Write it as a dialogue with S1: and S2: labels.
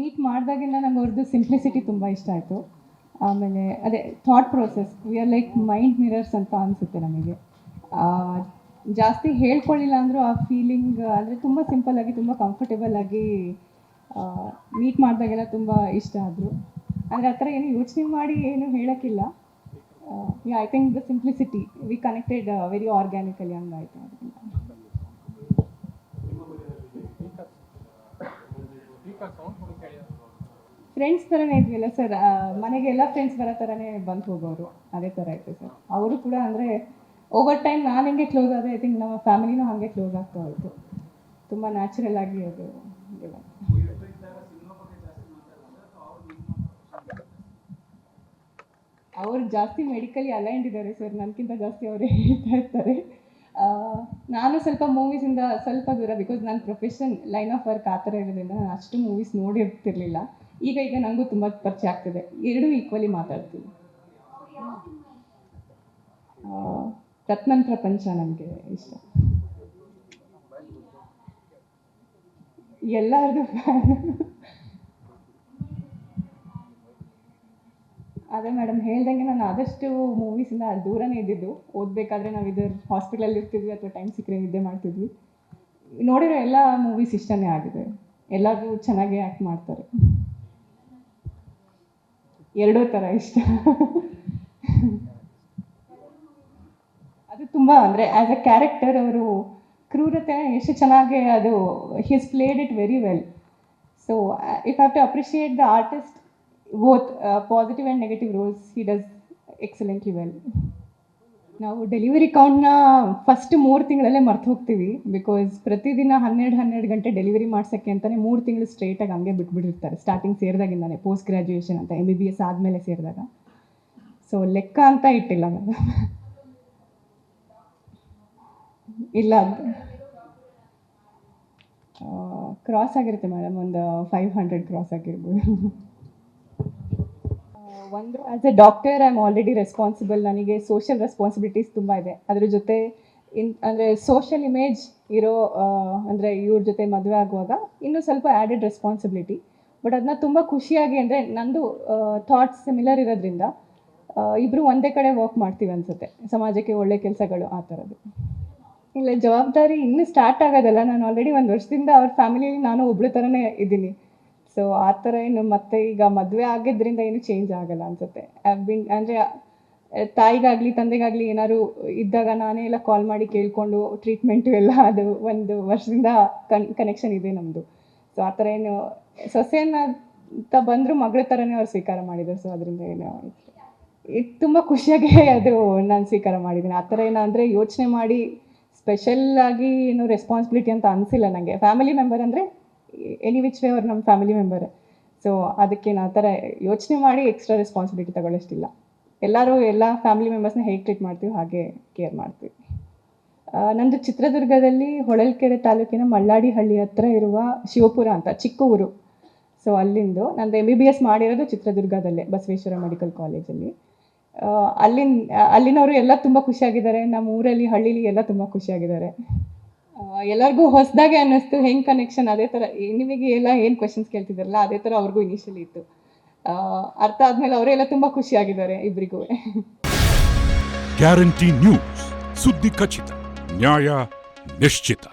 S1: Meet ಮಾಡಿದಾಗಿಂದ ನಂಗೆ ಅವ್ರದ್ದು simplicity ತುಂಬ ಇಷ್ಟ ಆಯಿತು. ಆಮೇಲೆ ಅದೇ thought process we are like mind mirrors ಅಂತ ಅನಿಸುತ್ತೆ ನಮಗೆ. ಜಾಸ್ತಿ ಹೇಳ್ಕೊಳ್ಳಿಲ್ಲ ಅಂದರೂ ಆ ಫೀಲಿಂಗ್ ಅಂದರೆ ತುಂಬ ಸಿಂಪಲ್ಲಾಗಿ ತುಂಬ ಕಂಫರ್ಟೇಬಲ್ ಆಗಿ ಮೀಟ್ ಮಾಡಿದಾಗೆಲ್ಲ ತುಂಬ ಇಷ್ಟ ಆದರು. ಅಂದರೆ ಆ ಥರ ಏನು ಯೋಚನೆ ಮಾಡಿ ಏನು ಹೇಳೋಕ್ಕಿಲ್ಲ. I think the simplicity we connected very organically ಹಂಗಾಯ್ತು. ಅದರಿಂದ ಫ್ರೆಂಡ್ಸ್ ಥರನೇ ಇದ್ವಿಲ್ಲ ಸರ್ ಮನೆಗೆ ಎಲ್ಲ ಫ್ರೆಂಡ್ಸ್ ಬರೋ ಥರನೇ ಬಂದು ಹೋಗೋರು. ಅದೇ ಥರ ಇತ್ತು ಸರ್ ಅವರು ಕೂಡ ಅಂದರೆ ಓವರ್ ಟೈಮ್ ನಾನು ಹೆಂಗೆ ಕ್ಲೋಸ್ ಆದರೆ ಐ ಥಿಂಕ್ ನಮ್ಮ ಫ್ಯಾಮಿಲಿನೂ ಹಾಗೆ ಕ್ಲೋಸ್ ಆಗ್ತಾ ಹೋಯಿತು. ತುಂಬ ನ್ಯಾಚುರಲ್ ಆಗಿ ಅದು ಅವ್ರು ಜಾಸ್ತಿ ಮೆಡಿಕಲಿ ಅಲೈಂಡ್ ಇದ್ದಾರೆ ಸರ್ ನನಗಿಂತ ಜಾಸ್ತಿ ಅವರು ಹೇಳ್ತಾ ಇರ್ತಾರೆ. ನಾನು ಸ್ವಲ್ಪ ಮೂವೀಸಿಂದ ಸ್ವಲ್ಪ ದೂರ ಬಿಕಾಸ್ ನನ್ನ ಪ್ರೊಫೆಷನ್ ಲೈನ್ ಆಫ್ ವರ್ಕ್ ಆ ಥರ ಇರೋದ್ರಿಂದ ನಾನು ಅಷ್ಟು ಮೂವೀಸ್ ನೋಡಿರ್ತಿರ್ಲಿಲ್ಲ. ಈಗ ಈಗ ನನಗೂ ತುಂಬ ಪರಿಚಯ ಆಗ್ತಿದೆ. ಎರಡೂ ಈಕ್ವಲಿ ಮಾತಾಡ್ತೀನಿ. ರತ್ನನ್ ಪ್ರಪಂಚ ನನಗೆ ಇಷ್ಟ. ಎಲ್ಲರದು ಅದೇ ಮೇಡಮ್ ಹೇಳ್ದಂಗೆ ನಾನು ಆದಷ್ಟು ಮೂವೀಸಿಂದ ದೂರನೇ ಇದ್ದಿದ್ದು. ಓದಬೇಕಾದ್ರೆ ನಾವು ಇದರ ಹಾಸ್ಪಿಟಲಲ್ಲಿ ಇರ್ತಿದ್ವಿ ಅಥವಾ ಟೈಮ್ ಸಿಕ್ಕರೆ ನಿದ್ದೆ ಮಾಡ್ತಿದ್ವಿ. ನೋಡಿರೋ ಎಲ್ಲ ಮೂವೀಸ್ ಇಷ್ಟನೇ ಆಗಿದೆ. ಎಲ್ಲರೂ ಚೆನ್ನಾಗಿ ಆ್ಯಕ್ಟ್ ಮಾಡ್ತಾರೆ. ಎರಡೂ ಥರ ಇಷ್ಟ. ಅದು ತುಂಬ ಅಂದರೆ ಆ್ಯಸ್ ಅ ಕ್ಯಾರೆಕ್ಟರ್ ಅವರು ಕ್ರೂರತೆ ಎಷ್ಟು ಚೆನ್ನಾಗಿ ಅದು he his played it very well so if have to appreciate the artist both positive and negative roles he does excellently well ನಾವು ಡೆಲಿವರಿ ಕೌಂಟ್ನ ಫಸ್ಟ್ ಮೂರು ತಿಂಗಳಲ್ಲೇ ಮರ್ತು ಹೋಗ್ತೀವಿ ಬಿಕಾಸ್ ಪ್ರತಿದಿನ ಹನ್ನೆರಡು ಹನ್ನೆರಡು ಗಂಟೆ ಡೆಲಿವರಿ ಮಾಡ್ಸೋಕ್ಕೆ ಅಂತಲೇ ಮೂರು ತಿಂಗಳು ಸ್ಟ್ರೇಟಾಗಿ ಹಂಗೆ ಬಿಟ್ಬಿಟ್ಟಿರ್ತಾರೆ ಸ್ಟಾರ್ಟಿಂಗ್ ಸೇರಿದಾಗಿಂದಾನೆ ಪೋಸ್ಟ್ ಗ್ರ್ಯಾಜುಯೇಷನ್ ಅಂತ ಎಂ ಬಿ ಬಿ ಎಸ್ ಆದಮೇಲೆ ಸೇರಿದಾಗ. ಸೊ ಲೆಕ್ಕ ಅಂತ ಇಟ್ಟಿಲ್ಲ ನಾನು. ಇಲ್ಲ ಕ್ರಾಸ್ ಆಗಿರುತ್ತೆ ಮೇಡಮ್ ಒಂದು ಫೈವ್ ಹಂಡ್ರೆಡ್ ಕ್ರಾಸ್ ಆಗಿರ್ಬೋದು. ಒಂದು as a doctor I am already responsible ನನಗೆ ಸೋಷಿಯಲ್ ರೆಸ್ಪಾನ್ಸಿಬಿಲಿಟೀಸ್ ತುಂಬ ಇದೆ. ಅದ್ರ ಜೊತೆ ಇನ್, ಅಂದರೆ ಸೋಷಿಯಲ್ ಇಮೇಜ್ ಇರೋ ಅಂದರೆ ಇವ್ರ ಜೊತೆ ಮದುವೆ ಆಗುವಾಗ ಇನ್ನೂ ಸ್ವಲ್ಪ ಆ್ಯಡೆಡ್ ರೆಸ್ಪಾನ್ಸಿಬಿಲಿಟಿ ಬಟ್ ಅದನ್ನ ತುಂಬ ಖುಷಿಯಾಗಿ ಅಂದರೆ ನಂದು ಥಾಟ್ಸ್ ಸಿಮಿಲರ್ ಇರೋದ್ರಿಂದ ಇಬ್ಬರು ಒಂದೇ ಕಡೆ ವರ್ಕ್ ಮಾಡ್ತೀವಿ ಅನ್ಸುತ್ತೆ. ಸಮಾಜಕ್ಕೆ ಒಳ್ಳೆ ಕೆಲಸಗಳು ಆ ಥರದ್ದು ಇಲ್ಲ, ಜವಾಬ್ದಾರಿ ಇನ್ನೂ ಸ್ಟಾರ್ಟ್ ಆಗೋದಲ್ಲ. ನಾನು ಆಲ್ರೆಡಿ ಒಂದು ವರ್ಷದಿಂದ ಅವ್ರ ಫ್ಯಾಮಿಲಿಯಲ್ಲಿ ನಾನು ಒಬ್ಳು ಥರನೇ ಇದ್ದೀನಿ. ಸೊ ಆ ಥರ ಏನು ಮತ್ತೆ ಈಗ ಮದುವೆ ಆಗಿದ್ದರಿಂದ ಏನು ಚೇಂಜ್ ಆಗಲ್ಲ ಅನ್ಸುತ್ತೆ. ಬಿನ್ ಅಂದರೆ ತಾಯಿಗಾಗಲಿ, ತಂದೆಗಾಗಲಿ ಏನಾದ್ರು ಇದ್ದಾಗ ನಾನೇ ಎಲ್ಲ ಕಾಲ್ ಮಾಡಿ ಕೇಳಿಕೊಂಡು ಟ್ರೀಟ್ಮೆಂಟು ಎಲ್ಲ ಅದು ಒಂದು ವರ್ಷದಿಂದ ಕನ್ ಕನೆಕ್ಷನ್ ಇದೆ ನಮ್ಮದು ಸೊ ಆ ಥರ ಏನು, ಸೊಸೆಯನ್ನ ಅಂತ ಬಂದರೂ ಮಗಳ ಥರನೇ ಅವ್ರು ಸ್ವೀಕಾರ ಮಾಡಿದ್ರು. ಸೊ ಅದರಿಂದ ಏನು ತುಂಬ ಖುಷಿಯಾಗಿ ಅದು ನಾನು ಸ್ವೀಕಾರ ಮಾಡಿದ್ದೀನಿ. ಆ ಥರ ಏನಂದರೆ ಯೋಚನೆ ಮಾಡಿ ಸ್ಪೆಷಲ್ ಆಗಿ ಏನು ರೆಸ್ಪಾನ್ಸಿಬಿಲಿಟಿ ಅಂತ ಅನಿಸಿಲ್ಲ ನನಗೆ ಫ್ಯಾಮಿಲಿ ಮೆಂಬರ್ ಅಂದರೆ ಎನಿ ವಿಚ್ ವೇ ಅವ್ರು ನಮ್ಮ ಫ್ಯಾಮಿಲಿ ಮೆಂಬರ್ ಸೊ ಅದಕ್ಕೆ ಆ ಥರ ಯೋಚನೆ ಮಾಡಿ ಎಕ್ಸ್ಟ್ರಾ ರೆಸ್ಪಾನ್ಸಿಬಿಲಿಟಿ ತಗೊಳ್ಳೋಷ್ಟಿಲ್ಲ ಎಲ್ಲರೂ ಎಲ್ಲ ಫ್ಯಾಮಿಲಿ ಮೆಂಬರ್ಸ್ನ ಹೇಗೆ ಟ್ರೀಟ್ ಮಾಡ್ತೀವಿ, ಹಾಗೆ ಕೇರ್ ಮಾಡ್ತೀವಿ. ನಂದು ಚಿತ್ರದುರ್ಗದಲ್ಲಿ ಹೊಳಲ್ಕೆರೆ ತಾಲೂಕಿನ ಮಳ್ಳಾಡಿ ಹಳ್ಳಿ ಹತ್ರ ಇರುವ ಶಿವಪುರ ಅಂತ, ಚಿಕ್ಕ ಊರು. ಸೊ ಅಲ್ಲಿಂದು ನಂದು ಎಂ ಬಿ ಬಿ ಎಸ್ ಮಾಡಿರೋದು ಚಿತ್ರದುರ್ಗದಲ್ಲೇ, ಬಸವೇಶ್ವರ ಮೆಡಿಕಲ್ ಕಾಲೇಜಲ್ಲಿ. ಅಲ್ಲಿನ, ಅಲ್ಲಿನವರು ಎಲ್ಲ ತುಂಬ ಖುಷಿಯಾಗಿದ್ದಾರೆ ನಮ್ಮ ಊರಲ್ಲಿ ಹಳ್ಳಿಲಿ ಎಲ್ಲ ತುಂಬ ಖುಷಿಯಾಗಿದ್ದಾರೆ. ಎಲ್ಲರಿಗೂ ಹೊಸದಾಗೆ ಅನ್ನಿಸ್ತು, ಹೆಂಗೆ ಕನೆಕ್ಷನ್ ಅದೇ ಥರ ನಿಮಗೆ ಎಲ್ಲ ಏನು ಕ್ವೆಶನ್ಸ್ ಕೇಳ್ತಿದ್ದಾರಲ್ಲ ಅದೇ ಥರ ಅವ್ರಿಗೂ ಇನಿಷಿಯಲಿ ಇತ್ತು. ಅರ್ಥ ಆದ್ಮೇಲೆ ಅವರೆಲ್ಲ ತುಂಬ ಖುಷಿಯಾಗಿದ್ದಾರೆ ಇಬ್ಬರಿಗೂ
S2: ಗ್ಯಾರಂಟಿ ನ್ಯೂಸ್ ಸುದ್ದಿ ಖಚಿತ, ನ್ಯಾಯ ನಿಶ್ಚಿತ.